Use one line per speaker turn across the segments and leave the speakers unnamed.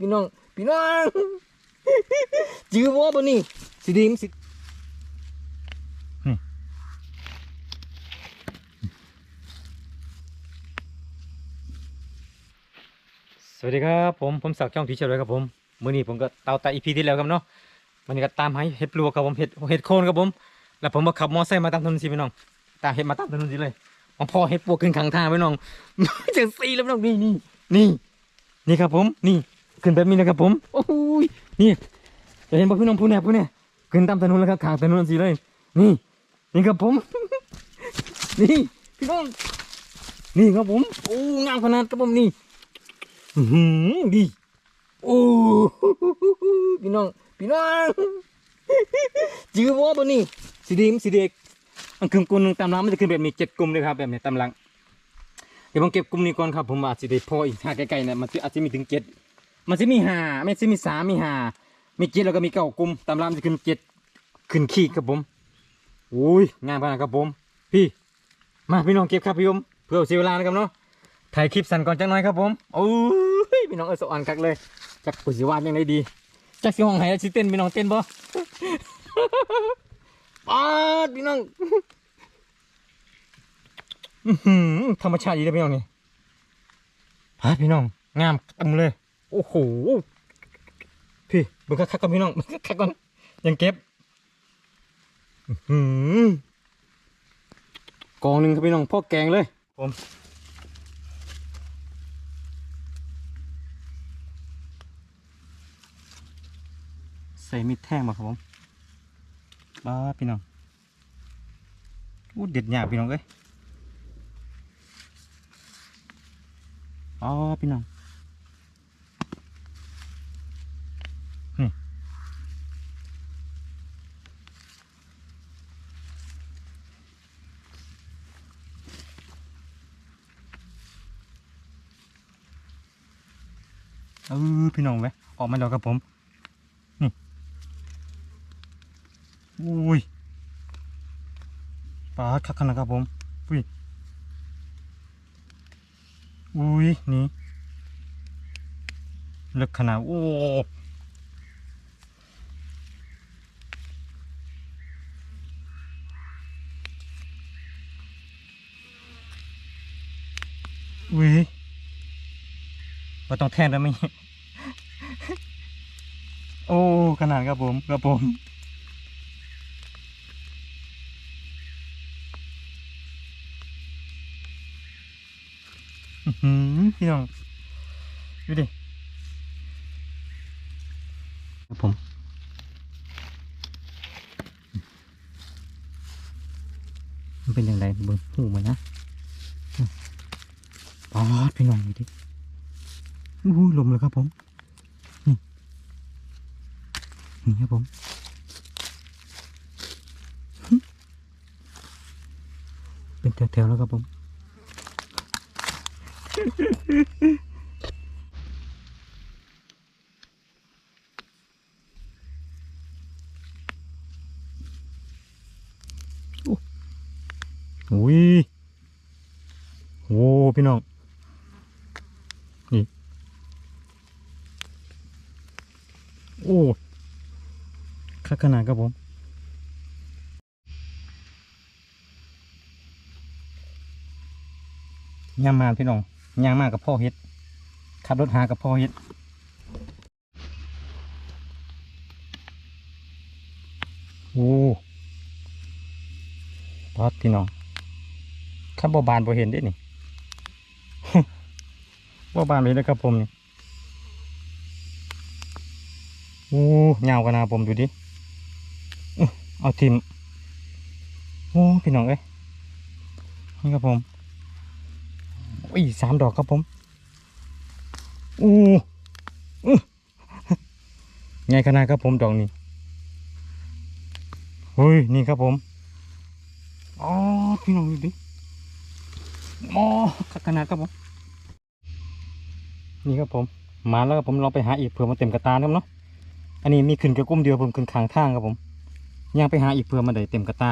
พี่น้อง พี่น้อง จื้อบ่บ่นี่สิดีมสิสวัสดีครับผม ผมสักดิ์ช่องทีเชอร์เลยครับผมมื้อนี้ผมก็เตาแตาอีพีที่แล้วครับเนาะมันก็ตามหาเห็ดปลวกครับผมเห็ดเห็ดโคนครับผม แล้วผมมาขับมอไซค์มาตามถนนสิพี่น้องตามเห็ดมาตามถนนสิเลยของพ่อเห็ดปลวกขึ้นข้างทางพี่น้องจังซีแล้วพี่น้องนี่นี่นี่นี่ครับผมนี่ ขึ้นแบบนี้นะครับผมโอ้ยนี่จะเห็นป่ะพี่น้องผู้แน่ผู้แน่ขึ้นตามถนนแล้วครับข้างถนนสิเลย นี่ นี่ครับผม นี่พี่น้องนี่ครับผมโอ้งามขนาดครับผมนี่อื้อหือดีโอ้พี่น้องพี่น้องจื้อบ่บ่นี่สีดีมสีเด็กอันคือกลุ่มหนึงตามหลังมันจะขึ้นแบบนี้เจ็ดกลุ่มเลยครับแบบนี้ตามหลังเดี๋ยวผมเก็บกลุ่มนี้ก่อนครับผมอาจจะได้พออีกถ้าใกล้ๆเนี่ยมันจะอาจจะมีถึงเจ็ด มันจะมีหาไม่ใช่มีสามมีหามีเจ็ดแล้วก็มีเก้ากลุ่มตามลังมันจะขึ้นเจ็ดขึ้นขีดครับผมโอ้ยงานพนันครับผม พี่ มาพี่น้องเก็บครับพี่ผมเพื่อเสียเวลานะครับเนาะถ่ายคลิปสั้นก่อนจังหน่อยครับผมโอ้ยพี่น้องเออสวรรค์คักเลยจักกุศิวาดยังไงดีจักสิห้องไหนแล้วสิเต้นพี่น้องเต้นบ่ปาดพี่น้องธรรมชาติดีเลยพี่น้องนี่ปาดพี่น้องงามเต็มเลย โอ้โห พี่เบิ่งคักๆก่อนพี่น้องเบิ่งคักๆก่อน ยังเก็บอื้อหือกองหนึ่งครับพี่น้องพ่อแกงเลย ผมใส่มีดแท่งมาครับผมบ้าพี่น้องอู้เด็ดหยาบพี่น้องเอ้ยอ๋อพี่น้อง เออพี่น้องเว้ออกมาแล้วครับผม นี่อุ้ยปลาคักขนาดครับผมอุ้ยอุ้ยนี่ลึกขนาดโอ้อุ้ย ว่าต้องแทนแล้วไหมโอ้ ขนาดครับผมครับผมอื้อหือพี่น้องดูดิครับผมมันเป็นอย่างไรเบิ่งหูมันนะอื้อปอดพี่น้องดูดิ อู้ยลมเลยครับผม นี่ นี่ครับผมเป็นแถวๆแล้วครับผม อุ้ยโอ้พี่น้อง นี่ โอ้คักขนาดครับผมย่างมาพี่น้องย่างมากับพ่อเฮ็ดขับรถหากับพ่อเฮ็ดโอ้ปอดพี่น้องข้าบบานบ่เห็นได้นี่ บ่บานเลยนะครับผมนี่ โอ้ยาวกันนะผมดูดิเอาทิมโอ้พี่น้องเอ้ยนี่ครับผมอุ้ยสามดอกครับผมโอ้อื้อไงขนาดครับผมดอกนี้เฮ้ยนี่ครับผมอ๋อพี่น้องดูดิอ๋อขนาดครับผมนี่ครับผมมาแล้วครับผมลองไปหาอีกเผื่อมาเต็มกระตาครับเนาะ อันนี้มีขึ้นกระกุ้มเดียวผมขึ้นขางทางครับผมย่างไปหาอีกเผื่อมาได้เต็มกระตา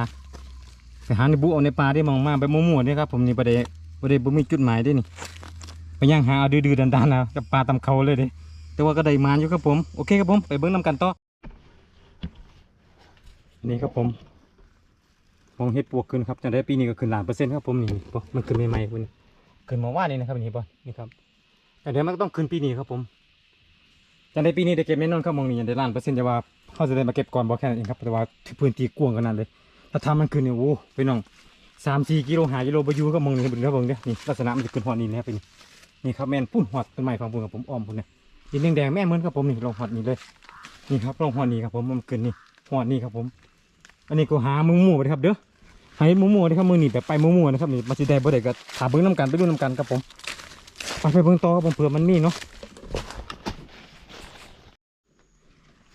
ไปหาในบุเอาในป่าได้มองมาไปมั่วๆนี่ครับผมนี่ประเดี๋ยวประเดี๋ยวบ่มีจุดหมายได้นี่ไปย่างหาเอาดื้อๆดันๆนะกับปลาตำเขาเลยเด้แต่ว่าก็ได้มานอยู่ครับผมโอเคครับผมไปเบิ้งนำกันต่อนี่ครับผมมองเห็ดปวกขึ้นครับจังได้ปีนี้ก็ขึ้นล้านเปอร์เซ็นต์ครับผมนี่ปะมันขึ้นใหม่ๆคุณขึ้นมาว่านี่นะครับนี่ปะนี่ครับแต่เดี๋ยวมันก็ต้องขึ้นปีนี้ครับผม จังได้ปีนี้ได้เก็บแน่นอนครับมองนี่ยังได้ล้านเปอร์เซ็นต์จะว่าเขาจะได้มาเก็บก่อนบอกแค่นั้นเองครับแต่ว่าพื้นที่กว้างขนาดเลยถ้าทำมันขึ้นเนี่ยโอ้ไปน้องสามสี่กิโลหากิโลไปยูก็มองนี่เบิ่งครับเบิ่งเด้อนี่ลักษณะมันจะขึ้นหอดนี่นะครับเป็นนี่ครับแม่นพุ่นหอดต้นไม้ฟังพุ่นกับผมอ้อมพุ่นเนี่ยดินแดงแม่เหมือนครับผมนี่ลองหอดนี่เลยนี่ครับลองหอดนี่ครับผมมันเกินนี่หอดนี่ครับผม อันนี้ก็หาหมูหมูไปครับเด้อหาหมูหมูนะครับมือหนีแบบไปหมูหมูนะครับนี่มาสิได้บ่ได้ก็ถาเบิ้งน้ำกันไปดูน้ำกันครับผมไปไปเบิ้งต่อครับผมเผื่อมันมีเนาะ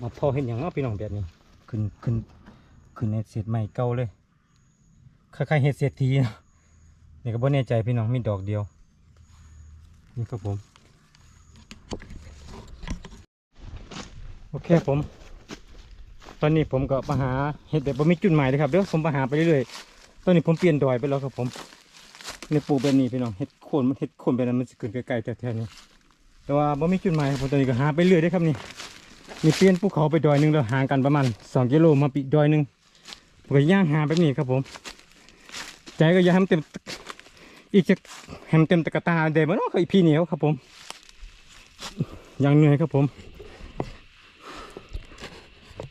มาพอเห็นอย่างเนาะพี่น้องแบบนี้ ขึ้นขึ้นขึ้นในเศษใหม่เก่าเลยคล้ายๆเห็ดเศษฐีนะนี่ก็บ่แน่ใจพี่น้องมีดอกเดียว นี่ครับผม โอเคผม ตอนนี้ผมก็มาหาเห็ดแบบบ่มีจุดหมายเลยครับเดี๋ยวผมมาหาไปเรื่อยๆตอนนี้ผมเปลี่ยนดอยไปแล้วครับผมในปูแบบนี้พี่น้องเห็ดโคนมันเห็ดโคนแบบนั้นมันจะขึ้นไกลๆแถวๆนี้แต่ว่าบ่มีจุดหมายผมตอนนี้ก็หาไปเรื่อยได้ครับนี่ มีเปลี่ยนภูเขาไปดอยหนึ่งแล้วห่างกันประมาณสองกิโลมาปีดอยหนึ่งผมก็ย่างหาแบบนี้ครับผม ใจก็อยังให้มันเต็ม อีกจะให้มันเต็มตะกตาเดยวมันก็อีกพี่เหนียวครับผมยังเหนื่อยครับผม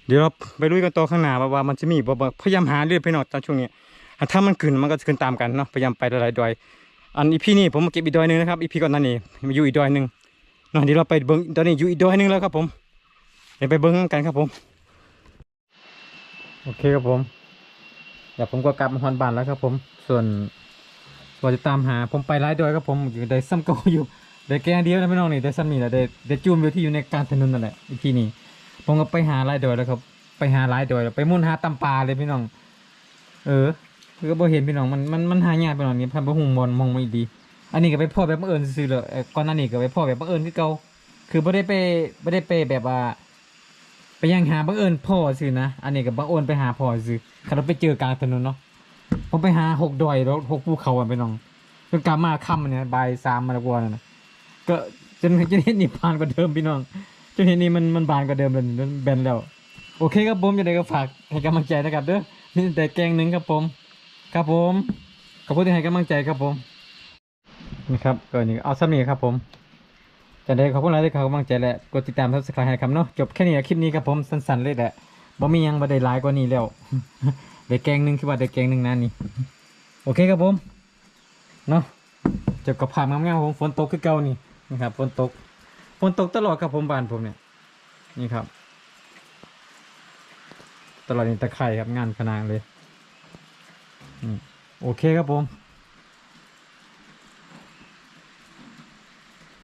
เดี๋ยวเราไปลุยกันต่อข้างหน้าว่ามันจะมีบ่พยายามหาเรื่อยไปหน่อยตอนช่วงนี้ถ้ามันขึ้นมันก็จะขึ้นตามกันเนาะพยายามไปหลายๆดอย อันอีพี่นี่ผมมาเก็บอีดอยหนึงนะครับอีพี่ก่อนนั้นนี่มาอยู่อีดอยหนึงเนาะเดี๋ยวเราไปเบิ้งตอนนี้อยู่อีดอยหนึงแล้วครับผม เดี๋ยวไปเบิ้งกันครับผม โอเคครับผมเดี๋ยวผมก็กลับมาฮอนบานแล้วครับผม ส่วนว่าจะตามหาผมไปหลายดอยครับผมอยู่ได้ซ้ำเก็อยู่ได้แกงเดียวนะพี่น้องนี่ได้ซ้ำนี่แหละได้ได้จูมอยู่ที่อยู่ในการถนนนั่นแหละอีพี่นี่ผมก็ไปหาหลายดอยแล้วครับ ไปหาหลายดอยแล้วไปมุ่นหาตำปลาเลยพี่น้อง เออคือก็บ่เห็นพี่น้องมันมันมันหายากไปหน่อยนี่พันบ่หุงมอนมองไม่ดี อันนี้ก็ไปพ่อแบบบังเอิญซื่อเลยก่อก่อนหน้านี้ก็ไปพ่อแบบบังเอิญคือเก่าคือบ่ได้ไปบ่ได้ไปแบบว่า ย่างหาบังเอิญพ่อซื่อนะ อันนี้ก็บังเอิญไปหาพ่อซื่อคันเราไปเจอกลางถนนเนาะผมไปหาหกดอยแล้วหกภูเขาอะพี่น้องจนกลับมาค่ำเนี่ยบ่ายสามมาแล้วกว่านั่นะก็จนจนเห็นนี่บานกว่าเดิมพี่น้องจนเห็นนี่มันมันบานกว่าเดิมเลยมันแบนแล้ว โอเคครับผมยังไงก็ฝากให้กำลังใจนะครับเด้อนี่แต่แกงหนึ่งครับผม ครับผมขอบคุณที่ให้กำลังใจครับผมนี่ครับก็นี่เอาซ้ำนี่ครับผม จะได้ขอบคุณหลายที่ให้กำลังใจและ กดติดตามทับสไครต์ให้ครับเนาะ จบแค่นี้คลิปนี้ครับผมสั้นๆเลยแหละบ่มียังบ่ได้หลายกว่านี้แล้วได้แกงหนึ่งคือว่าได้แกงหนึ่งนะนี่ โอเคครับผม เนาะจบกับภาพงามๆของผมฝนตกคือเก่านี่นะครับฝนตกฝนตกตลอดครับผมบ้านผมเนี่ย นี่ครับ ตลอดนี่ตะไคร่ครับงานขนาดเลยโอเคครับผม